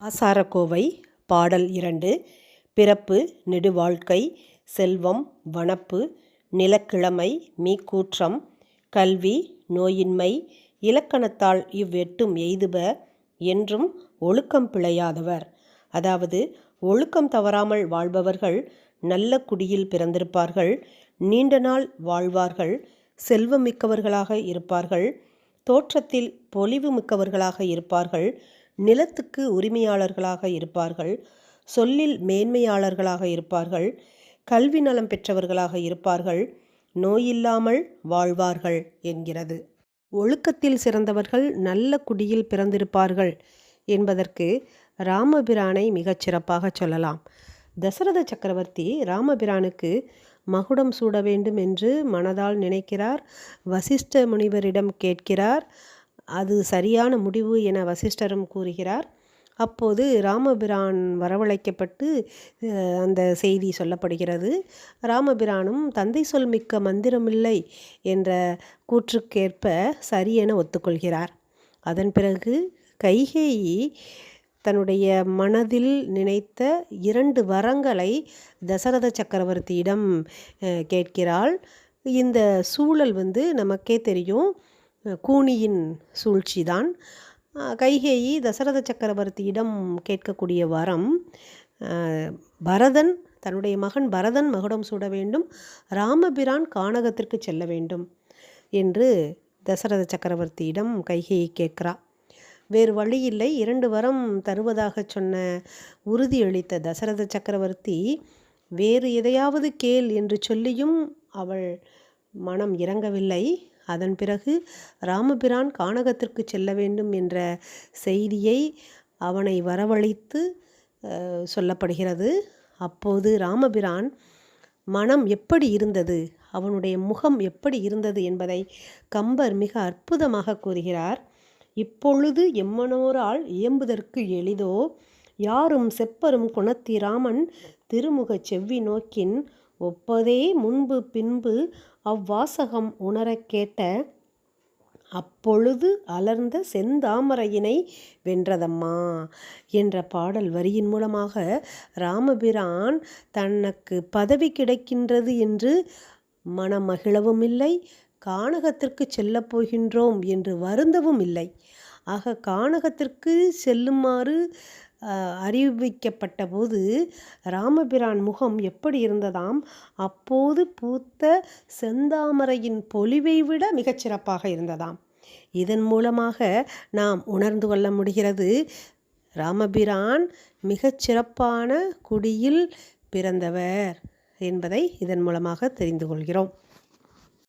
ஆசாரக்கோவை பாடல் இரண்டு பிறப்பு நெடுவாழ்க்கை செல்வம் வனப்பு நிலக்கிழமை மீக்கூற்றம் கல்வி நோயின்மை இலக்கணத்தால் இவ்வெட்டும் எய்துப என்றும் ஒழுக்கம் பிழையாதவர். அதாவது ஒழுக்கம் தவறாமல் வாழ்பவர்கள் நல்ல குடியில் பிறந்திருப்பார்கள் நீண்ட நாள் வாழ்வார்கள் செல்வமிக்கவர்களாக இருப்பார்கள் தோற்றத்தில் பொலிவு மிக்கவர்களாக இருப்பார்கள் நிலத்துக்கு உரிமையாளர்களாக இருப்பார்கள் சொல்லில் மேன்மையாளர்களாக இருப்பார்கள் கல்வி நலம் பெற்றவர்களாக இருப்பார்கள் நோயில்லாமல் வாழ்வார்கள் என்கிறது. ஒழுக்கத்தில் சிறந்தவர்கள் நல்ல குடியில் பிறந்திருப்பார்கள் என்பதற்கு ராமபிரானை மிகச் சிறப்பாக சொல்லலாம். தசரத சக்கரவர்த்தி ராமபிரானுக்கு மகுடம் சூட வேண்டும் என்று மனதால் நினைக்கிறார் வசிஷ்ட முனிவரிடம் கேட்கிறார் அது சரியான முடிவு என வசிஷ்டரும் கூறுகிறார். அப்போது ராமபிரான் வரவழைக்கப்பட்டு அந்த செய்தி சொல்லப்படுகிறது. ராமபிரானும் தந்தை சொல் மிக்க மந்திரமில்லை என்ற கூற்றுக்கேற்ப சரியென ஒத்துக்கொள்கிறார். அதன் பிறகு கைகேயி தன்னுடைய மனதில் நினைத்த இரண்டு வரங்களை தசரத சக்கரவர்த்தியிடம் கேட்கிறாள். இந்த சூழல் வந்து நமக்கே தெரியும். கூனியின் சூழ்ச்சிதான். கைகேயி தசரத சக்கரவர்த்தியிடம் கேட்கக்கூடிய வரம் பரதன் தன்னுடைய மகன் பரதன் மகுடம் சூட வேண்டும் ராமபிரான் கானகத்திற்கு செல்ல வேண்டும் என்று தசரத சக்கரவர்த்தியிடம் கைகேயி கேட்கிறா. வேறு வழியில்லை இரண்டு வரம் தருவதாக சொன்ன உறுதியளித்த தசரத சக்கரவர்த்தி வேறு எதையாவது கேள் என்று சொல்லியும் அவள் மனம் இறங்கவில்லை. அதன் பிறகு ராமபிரான் கானகத்திற்கு செல்ல வேண்டும் என்ற செய்தியை அவனை வரவழைத்து சொல்லப்படுகிறது. அப்போது ராமபிரான் மனம் எப்படி இருந்தது? அவனுடைய முகம் எப்படி இருந்தது? என்பதை கம்பர் மிக அற்புதமாக கூறுகிறார். இப்பொழுது எம்மனோரால் இயம்புதற்கு எளிதோ? யாரும் செப்பரும் குணத்திராமன் திருமுகச் செவ்வி நோக்கின் ஒப்பதே முன்பு பின்பு அவ்வாசகம் உணரக் கேட்ட அப்பொழுது அலர்ந்த செந்தாமரையினை வென்றதம்மா என்ற பாடல் வரியின் மூலமாக ராமபிரான் தனக்கு பதவி கிடைக்கின்றது என்று மனமகிழவும் இல்லை கானகத்திற்கு செல்லப் போகின்றோம் என்று வருந்தவும் இல்லை ஆக கானகத்திற்கு செல்லுமாறு அறிவிக்கப்பட்ட போது ராமபிரான் முகம் எப்படி இருந்ததாம்? அப்போது பூத்த செந்தாமரையின் பொலிவை விட மிகச்சிறப்பாக இருந்ததாம். இதன் மூலமாக நாம் உணர்ந்து கொள்ள முடிகிறது ராமபிரான் மிகச்சிறப்பான குடியில் பிறந்தவர் என்பதை இதன் மூலமாக தெரிந்து கொள்கிறோம்.